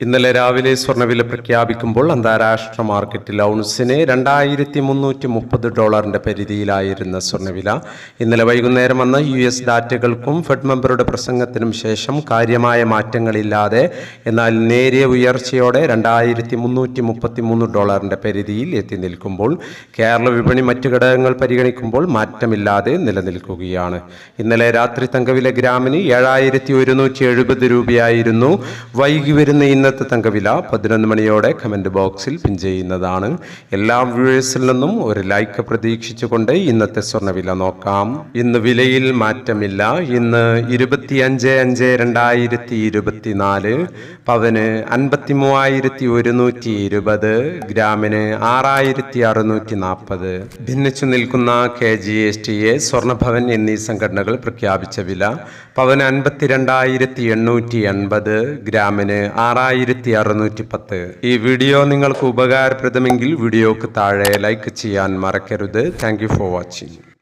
ഇന്നലെ രാവിലെ സ്വർണവില പ്രഖ്യാപിക്കുമ്പോൾ അന്താരാഷ്ട്ര മാർക്കറ്റിൽ ഔൺസിന് രണ്ടായിരത്തി മുന്നൂറ്റി മുപ്പത് ഡോളറിന്റെ പരിധിയിലായിരുന്ന സ്വർണവില ഇന്നലെ വൈകുന്നേരം വന്ന യു എസ് ഡാറ്റകൾക്കും ഫെഡ് മെമ്പറുടെ പ്രസംഗത്തിനും ശേഷം കാര്യമായ മാറ്റങ്ങളില്ലാതെ എന്നാൽ നേരിയ ഉയർച്ചയോടെ രണ്ടായിരത്തി മുന്നൂറ്റി മുപ്പത്തി മൂന്ന് ഡോളറിന്റെ പരിധിയിൽ എത്തി നിൽക്കുമ്പോൾ കേരള വിപണി മറ്റു ഘടകങ്ങൾ പരിഗണിക്കുമ്പോൾ മാറ്റമില്ലാതെ നിലനിൽക്കുകയാണ്. ഇന്നലെ രാത്രി തങ്കവില ഗ്രാമിന് ഏഴായിരത്തി ഒരുന്നൂറ്റി എഴുപത് രൂപയായിരുന്നു. വൈകി വരുന്ന ഇന്നത്തെ തങ്കവില പതിനൊന്ന് മണിയോടെ കമന്റ് ബോക്സിൽ പിൻ ചെയ്യുന്നതാണ്. എല്ലാ വ്യൂവേഴ്സിൽ നിന്നും ഒരു ലൈക്ക് പ്രതീക്ഷിച്ചുകൊണ്ട് ഇന്നത്തെ സ്വർണവില നോക്കാം. ഇന്ന് വിലയിൽ മാറ്റമില്ല. ഇന്ന് ഇരുപത്തിയഞ്ച് അഞ്ച് രണ്ടായിരത്തി ഇരുപത്തിനാല് പവന് അൻപത്തി മൂവായിരത്തി ഒരുന്നൂറ്റി ഇരുപത് ഗ്രാമിന് ആറായിരത്തി അറുന്നൂറ്റി നാൽപ്പത് ഭിന്നിച്ചു നിൽക്കുന്ന K G S T A Swarnabhavan എന്നീ സംഘടനകൾ പ്രഖ്യാപിച്ച വില പവന് അൻപത്തിരണ്ടായിരത്തി എണ്ണൂറ്റി എൺപത് ഗ്രാമിന് ആറായിരത്തി അറുന്നൂറ്റി പത്ത് ഈ വീഡിയോ നിങ്ങൾക്ക് ഉപകാരപ്രദമെങ്കിൽ വീഡിയോക്ക് താഴെ ലൈക്ക് ചെയ്യാൻ മറക്കരുത്. Thank for watching